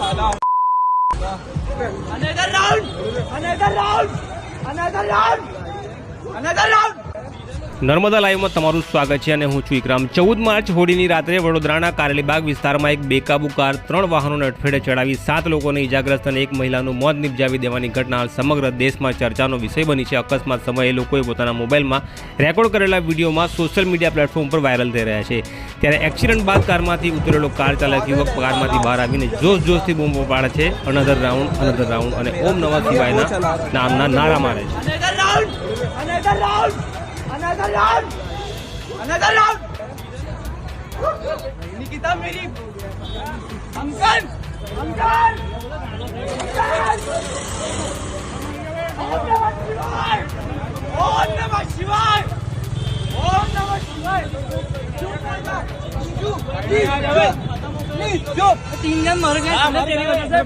Another round! Another round! Another round! Another round! Narmada લાઈવમાં તમારું સ્વાગત છે અને હું છું ઇકરામ. ચૌદ માર્ચ હોળીની રાત્રે વડોદરાના કારેલીબાગ વિસ્તારમાં એક બેકાબુ કાર, ત્રણ વાહનોને અડફેટે ચડાવી સાત લોકોને ઇજાગ્રસ્ત અને એક મહિલાનું મોત નિપજાવી દેવાની ઘટના સમગ્ર દેશમાં ચર્ચાનો વિષય બની છે. અકસ્માત સમયે લોકોએ પોતાના મોબાઈલમાં રેકોર્ડ કરેલા વિડીયોમાં સોશિયલ મીડિયા પ્લેટફોર્મ પર વાયરલ થઈ રહ્યા છે. ત્યારે એક્સિડન્ટ બાદ કારમાંથી ઉતરેલો કાર ચાલક યુવક કારમાંથી બહાર આવીને જોશ જોશથી બૂમો પાડે છે. અનધર રાઉન્ડ અનધર રાઉન્ડ અને ઓમ નવા શિવાયના નામના નારા મારે છે. Another round! Another round! Another round! Another round! Nikita मेरी अंकल अंकल ओम नमः शिवाय ओम नमः शिवाय ओम नमः शिवाय चुप चुप प्लीज चुप तीन जन मर गए तेरी वजह से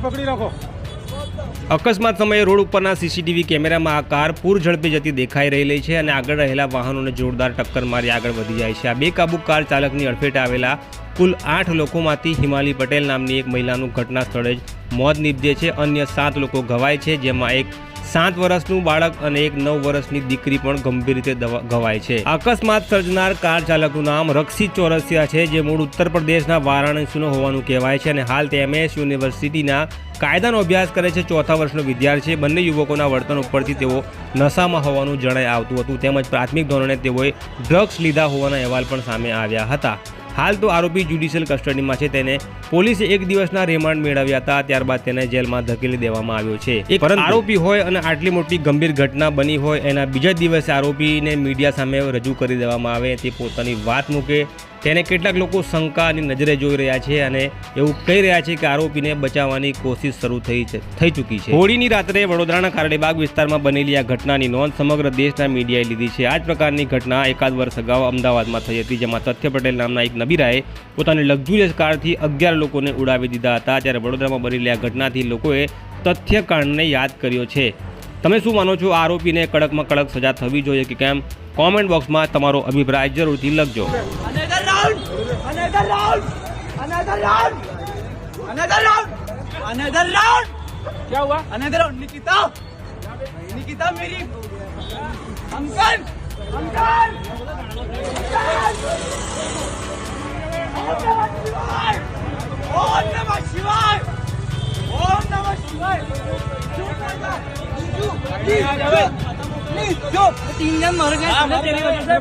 અકસ્માત સમયે રોડ ઉપરના સીસીટીવી કેમેરામાં આ કાર પૂર ઝડપે જતી દેખાઈ રહેલી છે અને આગળ રહેલા વાહનોને જોરદાર ટક્કર મારી આગળ વધી જાય છે. આ બેકાબુ કાર ચાલકની અડફેટે આવેલા કુલ આઠ લોકોમાંથી હિમાલી પટેલ નામની એક મહિલાનું ઘટના સ્થળે જ મોત નીપજે છે. અન્ય સાત લોકો ઘવાય છે, જેમાં એક સાત વર્ષનું બાળક અને એક નવ વર્ષની દીકરી પણ ગંભીર રીતે ઘવાય છે. અકસ્માત સર્જનાર કાર ચાલકનું નામ રક્ષિત ચોરસિયા છે, જે મૂળ ઉત્તર પ્રદેશના વારાણસીનો હોવાનું કહેવાય છે અને હાલ તે એમએસ યુનિવર્સિટીના કાયદાનો અભ્યાસ કરે છે. ચોથા વર્ષનો વિદ્યાર્થી છે. બંને યુવકોના વર્તન ઉપરથી તેઓ નશામાં હોવાનું જણાઈ આવતું હતું. તેમજ પ્રાથમિક ધોરણે તેઓએ ડ્રગ્સ લીધા હોવાના અહેવાલ પણ સામે આવ્યા હતા. હાલ તો આરોપી જ્યુડિશિયલ કસ્ટડીમાં છે. તેને પોલીસે એક દિવસના રિમાન્ડ મેળવ્યા હતા ત્યારબાદ તેને જેલમાં ધકેલી દેવામાં આવ્યો છે. એક આરોપી હોય અને આટલી મોટી ગંભીર ઘટના બની હોય એના બીજા દિવસે આરોપીને મીડિયા સામે રજૂ કરી દેવામાં આવે તે પોતાની વાત મૂકે તેને કેટલાક લોકો શંકાની નજરે જોઈ રહ્યા છે અને એવું કહી રહ્યા છે કે આરોપીને બચાવવાની કોશિશ શરૂ થઈ થઈ ચૂકી છે. હોળીની રાત્રે વડોદરાના કારડીબાગ વિસ્તારમાં બનેલી આ ઘટનાની નોંધ સમગ્ર દેશના મીડિયાએ લીધી છે. આ જ પ્રકારની ઘટના એકાદ વર્ષ અગાઉ અમદાવાદમાં થઈ હતી, જેમાં તથ્ય પટેલ નામના એક નબીરાએ પોતાની લક્ઝુરિયસ કારથી અગિયાર લોકોને ઉડાવી દીધા હતા. ત્યારે વડોદરામાં બનેલી આ ઘટનાથી લોકોએ તથ્યકાંડને યાદ કર્યો છે. તમે શું માનો છો? આરોપીને કડકમાં કડક સજા થવી જોઈએ કે કેમ? કોમેન્ટ બોક્સમાં તમારો અભિપ્રાય જરૂરથી લખજો. Another round! Another round! Another round! Another round! Another round! क्या हुआ? Another round, Nikita! निकिता मेरी अंकल अंकल ओम नमः शिवाय ओम नमः शिवाय तीन जन मर गए तेरी वजह से